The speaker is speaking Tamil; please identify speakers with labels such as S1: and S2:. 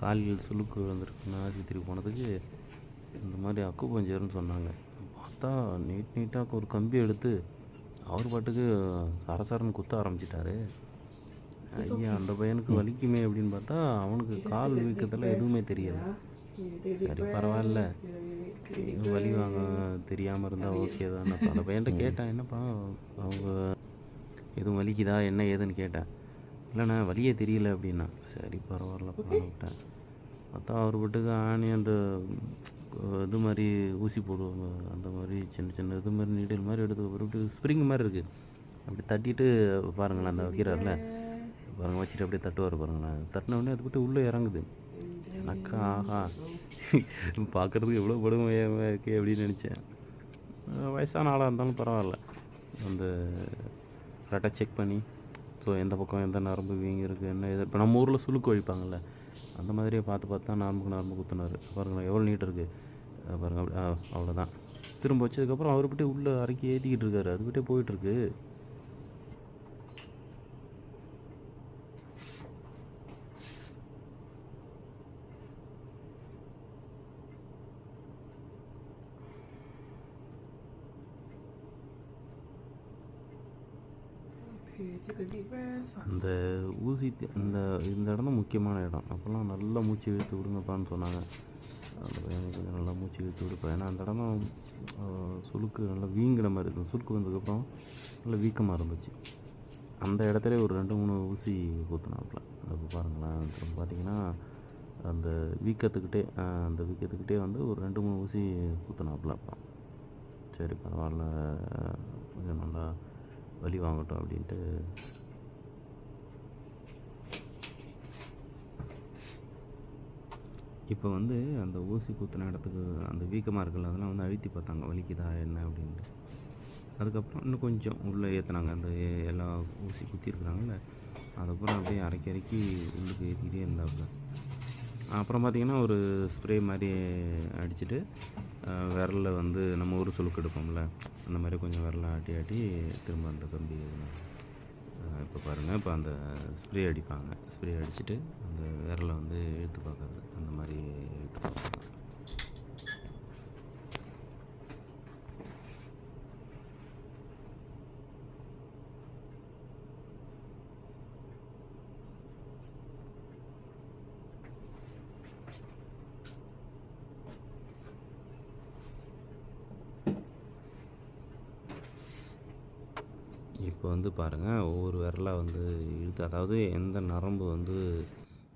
S1: காலில் சுளுக்கு வந்திருக்குன்னு ஆஸ்பத்திரிக்கு போனதுக்கு இந்த மாதிரி அக்கு பஞ்சர்னு சொன்னாங்க. பார்த்தா நீட் நீட்டாக ஒரு கம்பி எடுத்து அவர் பாட்டுக்கு சரசரன்னு குத்த ஆரம்பிச்சிட்டாரு. ஐயா அந்த பையனுக்கு வலிக்குமே அப்படின்னு பார்த்தா அவனுக்கு கால் வீக்கத்தில் எதுவுமே தெரியல. சரி பரவாயில்ல. வலி வாங்க தெரியாமல் இருந்தால் ஓகே தான். அந்த பையன்கிட்ட கேட்டேன் என்னப்பா அவங்க எதுவும் வலிக்குதா? என்ன ஏதுன்னு கேட்டேன் இல்லைண்ணா வலியே தெரியல அப்படின்னா. சரி பரவாயில்லப்பா விட்டேன். பார்த்தா அவர் வீட்டுக்கு ஆணி அந்த இது மாதிரி ஊசி போடுவாங்க. அந்த மாதிரி சின்ன சின்ன இது மாதிரி நீடில் மாதிரி எடுத்து ஒரு ஸ்ப்ரிங் மாதிரி இருக்குது அப்படி தட்டிட்டு பாருங்களேன் அந்த வைக்கிறார்ல. பாருங்க வச்சுட்டு அப்படியே தட்டுவார் பாருங்களேன். தட்டின உடனே அது விட்டு உள்ளே இறங்குது. எனக்கு ஆஹா. பார்க்குறதுக்கு எவ்வளோ கொடுமையாக இருக்கே அப்படின்னு நினச்சேன். வயசான ஆளாக இருந்தாலும் பரவாயில்ல. அந்த கரெக்டாக செக் பண்ணி ஸோ எந்த பக்கம் எந்த நரம்பு வீங்கி இருக்குது என்ன இது இப்போ நம்ம ஊரில் சுளுக்கு வழிப்பாங்கல்ல அந்த மாதிரியே பார்த்து பார்த்து தான் நரம்புக்கு நரம்பு குத்துனார். பாருங்களேன் எவ்வளோ நீட் இருக்குது பாருங்கள் அவ்வளோதான் திரும்ப வச்சதுக்கப்புறம் அவர்கிட்டே உள்ளே அரைக்கி ஏற்றிக்கிட்டு இருக்காரு. அதுக்கிட்டே போயிட்டுருக்கு அந்த ஊசி இந்த இந்த இடம் தான் முக்கியமான இடம். அப்போல்லாம் நல்லா மூச்சு இழுத்து விடுங்கப்பான்னு சொன்னாங்க. அந்த கொஞ்சம் நல்லா மூச்சு இழுத்து விடுப்பா. ஏன்னா அந்த இடம் சுழுக்கு சுளுக்கு நல்லா வீங்கின மாதிரி இருக்கும். சுளுக்கு வந்ததுக்கப்புறம் நல்லா வீக்கமாக இருந்துச்சு. அந்த இடத்துல ஒரு ரெண்டு மூணு ஊசி குத்துனாப்புல அப்போ பாருங்களேன். அப்புறம் பார்த்தீங்கன்னா அந்த வீக்கத்துக்கிட்டே அந்த வீக்கத்துக்கிட்டே வந்து ஒரு ரெண்டு மூணு ஊசி குத்துனாப்புல அப்புறம் சரி பரவாயில்ல. கொஞ்சம் நல்லா வலி வாங்கட்டும் அப்படின்ட்டு. இப்போ வந்து அந்த ஊசி குத்தின இடத்துக்கு அந்த வீக்கமாக இருக்குல்ல அதெல்லாம் வந்து அழுத்தி பார்த்தாங்க. வலிக்குதா என்ன அப்படின்ட்டு. அதுக்கப்புறம் இன்னும் கொஞ்சம் உள்ளே ஏற்றுனாங்க அந்த எல்லா ஊசி குத்திருக்குறாங்கல்ல அதுக்கப்புறம் அப்படியே அரைக்கி அரைக்கி உள்ளுக்கு ஏற்றிக்கிட்டே இருந்தாப்புல. அப்புறம் பார்த்திங்கன்னா ஒரு ஸ்ப்ரே மாதிரி அடிச்சுட்டு விரலில் வந்து நம்ம ஊர் சுழுக்கு எடுப்போம்ல அந்த மாதிரி கொஞ்சம் விரலை ஆட்டி ஆட்டி திரும்ப அந்த கம்பி இப்போ பாருங்கள் இப்போ அந்த ஸ்ப்ரே அடிப்பாங்க. ஸ்ப்ரே அடிச்சுட்டு அந்த விரலை வந்து இழுத்து பார்க்குறது அந்த மாதிரி இழுத்து பார்க்குறது. இப்போ வந்து பாருங்கள் ஒவ்வொரு விரலாக வந்து இழுத்து அதாவது எந்த நரம்பு வந்து